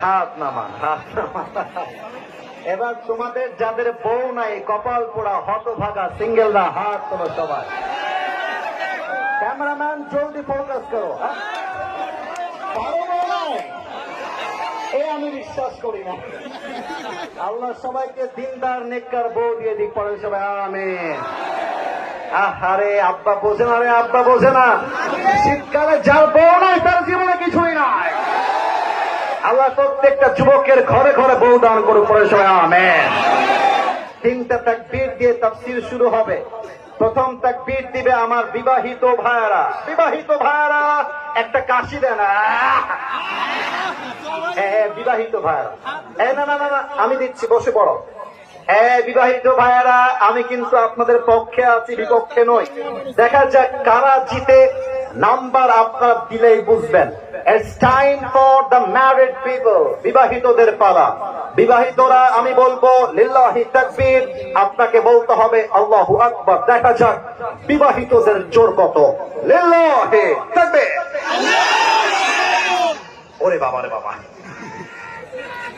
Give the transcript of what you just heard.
হাত নামান, হাত এবার তোমাদের যাদের বউ নাই, কপাল পোড়া হাত তোলো সবাই। ক্যামেরাম্যান জলদি ফোকাস করো হ্যাঁ? এ আমি বিশ্বাস করি না। আল্লাহ সবাইকে দিনদার, নেককার বউ দিয়ে দিক পড়ে সবাই, আমিন। আরে আব্বা বোঝে না রে, আব্বা বোঝে না। শীতকালে যার বউ নাই আল্লাহ প্রত্যেকটা যুবকের ঘরে ঘরে বউ দান করুক পরে সবাই আমেন। তিনটা তাকবীর দিয়ে তাফসীর শুরু হবে। প্রথম তাকবীর দিবে আমার বিবাহিত ভাইয়ারা। বিবাহিত ভাইয়ারা একটা কাশি দেন! হ্যাঁ হ্যাঁ, বিবাহিত ভাইয়ারা। হ্যাঁ না না না আমি দিচ্ছি বসে পড়ো। হ্যাঁ বিবাহিত ভাইয়ারা আমি কিন্তু আপনাদের পক্ষে আছি বিপক্ষে নই। দেখা যাক কারা জিতে নাম্বার আপনারা দিলেই বুঝবেন। বিবাহিতদের পালা। বিবাহিতরা আমি বলব লিল্লাহি তাকবীর আপনাকে বলতে হবে আল্লাহু আকবার দেখা যাক বিবাহিতদের জোর কত। লিল্লাহি তাকবীর। ওরে বাবা রে বাবা।